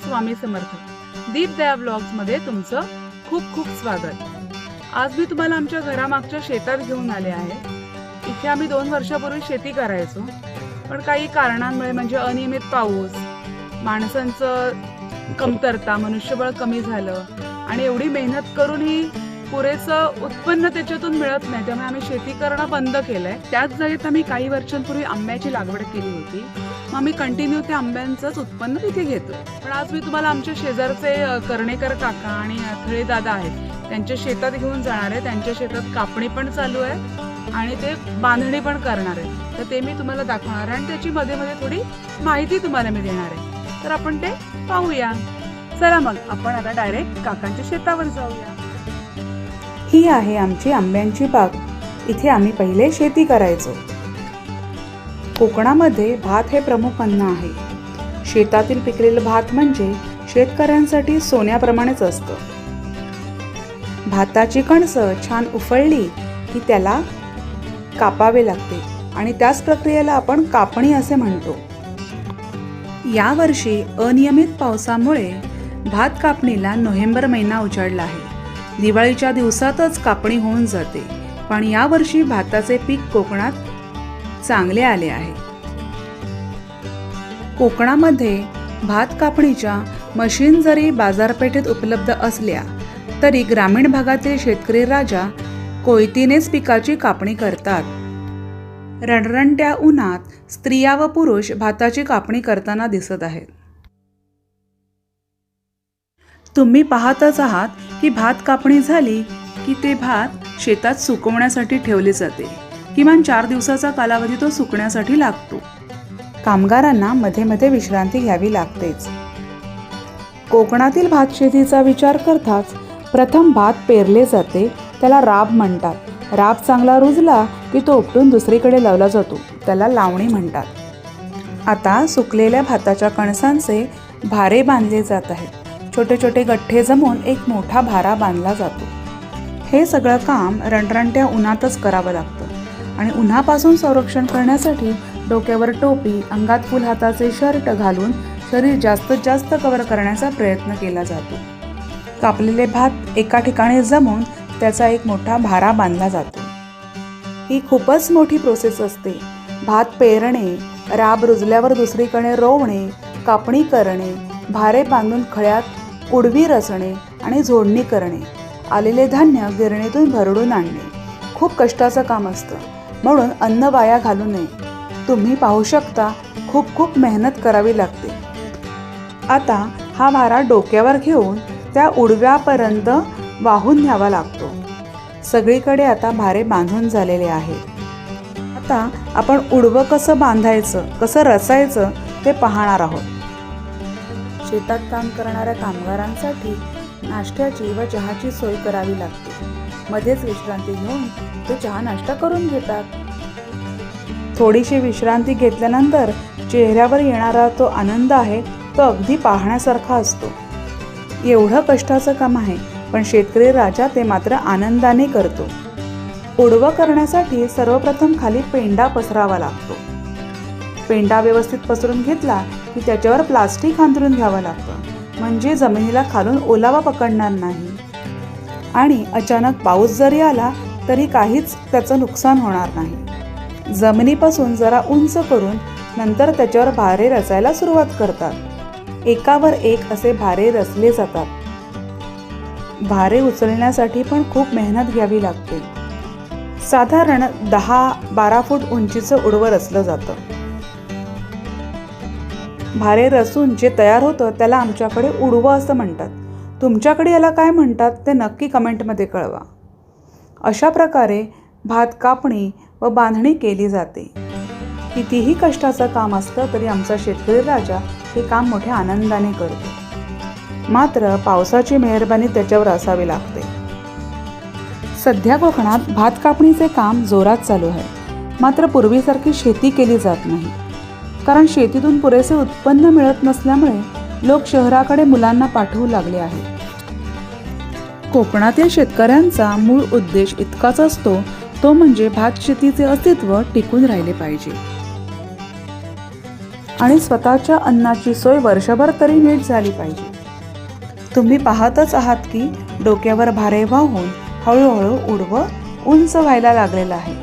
स्वामी समर्थ. दीप दया ब्लॉग्समध्ये तुमचं खूप खूप स्वागत. आज मी तुम्हाला आमच्या घरामागच्या शेतात घेऊन आले आहे. इथे आम्ही दोन वर्षापूर्वी शेती करायचो. पण काही कारणांमुळे म्हणजे अनियमित पाऊस माणसांचं कमतरता मनुष्यबळ कमी झालं आणि एवढी मेहनत करूनही पुरेसं उत्पन्न त्याच्यातून मिळत नाही. त्यामुळे आम्ही शेती करणं बंद केलंय. त्याच जागेत आम्ही काही वर्षांपूर्वी आंब्याची लागवड केली होती. मग आम्ही कंटिन्यू त्या आंब्यांचंच उत्पन्न तिथे घेतो. पण आज मी तुम्हाला आमच्या शेजारचे कर्णेकर काका आणि अथळे दादा आहेत त्यांच्या शेतात घेऊन जाणार आहे. त्यांच्या शेतात कापणी पण चालू आहे आणि ते बांधणी पण करणार आहे तर ते मी तुम्हाला दाखवणार आहे आणि त्याची मध्ये मध्ये थोडी माहिती तुम्हाला मी देणार आहे. तर आपण ते पाहूया. चला मग आपण आता डायरेक्ट काकांच्या शेतावर जाऊया. ही आहे आमची आंब्यांची बाग. इथे आम्ही पहिले शेती करायचो. कोकणामध्ये भात हे प्रमुख अन्न आहे. शेतातील पिकलेलं भात म्हणजे शेतकऱ्यांसाठी सोन्याप्रमाणेच असतं. भाताची कणसं छान उफळली की त्याला कापावे लागते आणि त्याच प्रक्रियेला आपण कापणी असे म्हणतो. यावर्षी अनियमित पावसामुळे भात कापणीला नोव्हेंबर महिना उजाडला आहे. दिवाळीच्या दिवसातच कापणी होऊन जाते. पण यावर्षी भाताचे पीक कोकणात चांगले आले आहे. कोकणामध्ये भात कापणीच्या मशीन जरी बाजारपेठेत उपलब्ध असल्या तरी ग्रामीण भागातील शेतकरी राजा कोयतीनेच पिकाची कापणी करतात. रणरणट्या उन्हात स्त्रिया व पुरुष भाताची कापणी करताना दिसत आहेत. तुम्ही पाहतच आहात की भात कापणी झाली की ते भात शेतात सुकवण्यासाठी ठेवले जाते. किमान चार दिवसाचा कालावधी तो सुकण्यासाठी लागतो. कामगारांना मध्ये मध्ये विश्रांती घ्यावी लागतेच. कोकणातील भात शेतीचा विचार करताच प्रथम भात पेरले जाते त्याला राब म्हणतात. राब चांगला रुजला की तो उपटून दुसरीकडे लावला जातो त्याला लावणी म्हणतात. आता सुकलेल्या भाताच्या कणसांचे भारे बांधले जात आहेत. छोटे छोटे गठ्ठे जमून एक मोठा भारा बांधला जातो. हे सगळं काम रणरणट्या उन्हातच करावं लागतं. आणि उन्हापासून संरक्षण करण्यासाठी डोक्यावर टोपी अंगात फुल हाताचे शर्ट घालून शरीर जास्तीत जास्त कव्हर करण्याचा प्रयत्न केला जातो. कापलेले भात एका ठिकाणी जमवून त्याचा एक मोठा भारा बांधला जातो. ही खूपच मोठी प्रोसेस असते. भात पेरणे राब रुजल्यावर दुसरीकडे रोवणे कापणी करणे भारे बांधून खळ्यात उडवी रचणे आणि झोडणी करणे आलेले धान्य गिरणीतून भरडून आणणे. खूप कष्टाचं काम असतं. म्हणून अन्न वाया घालू नये. तुम्ही पाहू शकता खूप खूप मेहनत करावी लागते. आता हा वारा डोक्यावर घेऊन त्या उडव्यापर्यंत वाहून न्यावा लागतो. सगळीकडे आता भारे बांधून झालेले आहे आता आपण उडवं कसं बांधायचं कसं रचायचं ते पाहणार आहोत. शेतात काम करणाऱ्या कामगारांसाठी नाश्त्याची व चहाची सोय करावी लागते. मध्येच विश्रांती घेऊन ते चहा नाश्ता करून घेतात. थोडीशी विश्रांती घेतल्यानंतर चेहऱ्यावर येणारा तो आनंद आहे तो अगदी पाहण्यासारखा असतो. एवढं कष्टाचं काम आहे पण शेतकरी राजा ते मात्र आनंदाने करतो. उडवं करण्यासाठी सर्वप्रथम खाली पेंडा पसरावा लागतो. पेंडा व्यवस्थित पसरून घेतला की त्याच्यावर प्लास्टिक अंथरून घ्यावं लागतं. म्हणजे जमिनीला खालून ओलावा पकडणार नाही. आणि अचानक पाऊस जरी आला तरी काहीच त्याचं नुकसान होणार नाही. जमिनीपासून जरा उंच करून नंतर त्याच्यावर भारे रचायला सुरुवात करतात. एकावर एक असे भारे रचले जातात. भारे उचलण्यासाठी पण खूप मेहनत घ्यावी लागते. साधारण दहा बारा फूट उंचीचं उडवं रचलं जातं. भारे रचून जे तयार होतं त्याला आमच्याकडे उडवं असं म्हणतात. तुमच्याकडे याला काय म्हणतात ते नक्की कमेंटमध्ये कळवा. अशा प्रकारे भात कापणी व बांधणी केली जाते. कितीही कष्टाचं काम असलं तरी आमचा शेतकरी राजा हे काम मोठ्या आनंदाने करतो. मात्र पावसाची मेहरबानी त्याच्यावर असावी लागते. सध्या कोकणात भात कापणीचे काम जोरात चालू आहे. मात्र पूर्वीसारखी शेती केली जात नाही. कारण शेतीतून पुरेसे उत्पन्न मिळत नसल्यामुळे लोक शहराकडे मुलांना पाठवू लागले आहेत. कोकणातील शेतकऱ्यांचा मूळ उद्देश इतकाच असतो तो म्हणजे भात शेतीचे अस्तित्व टिकून राहिले पाहिजे. आणि स्वतःच्या अन्नाची सोय वर्षभर तरी नीट झाली पाहिजे. तुम्ही पाहतच आहात की डोक्यावर भारे वाहून हळूहळू उडवं उंच व्हायला लागलेलं आहे.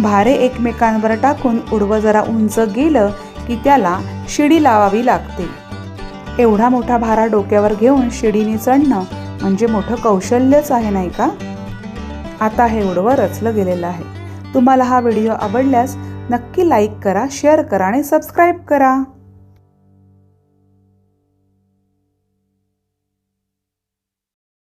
भारे एकमेकांवर टाकून उडवं जरा उंच गेलं की त्याला शिडी लावावी लागते. एवढा मोठा भारा डोक्यावर घेऊन शिडीने चढणं म्हणजे मोठं कौशल्यच आहे नाही का? आता हे उडवं रचलं गेलेलं आहे. तुम्हाला हा व्हिडिओ आवडल्यास नक्की लाईक करा शेअर करा आणि सबस्क्राईब करा.